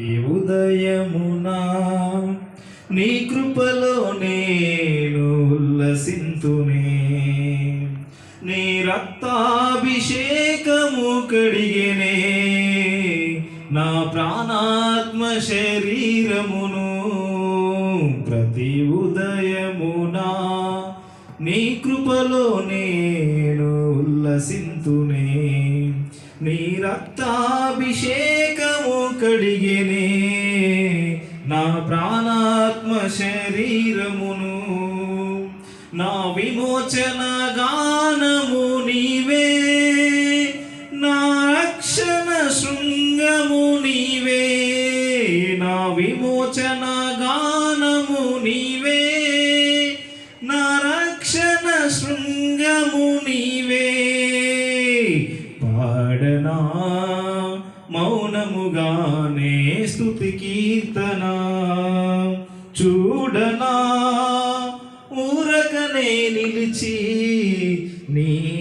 ఈ ఉదయమునా నీ కృపలో నేను ఉల్లసింతునే. నీ రక్తాభిషేకము కడిగేనే. నా ప్రాణాత్మ శరీరమును ప్రతి ఉదయమునా నీ కృపలో నేను ఉల్లసింతునే. నీ రక్తాభిషేక కడిగేనే నా ప్రాణాత్మ శరీరమును. నా విమోచన గానము నీవే. నా రక్షణ శృంగము నీవే. నా విమోచన గానము నీవే. నా రక్షణ శృంగము నీవే. ఎడనా మౌనముగానే స్థుతి కీర్తన? చూడనా? ఊరకనే నిలిచి నీ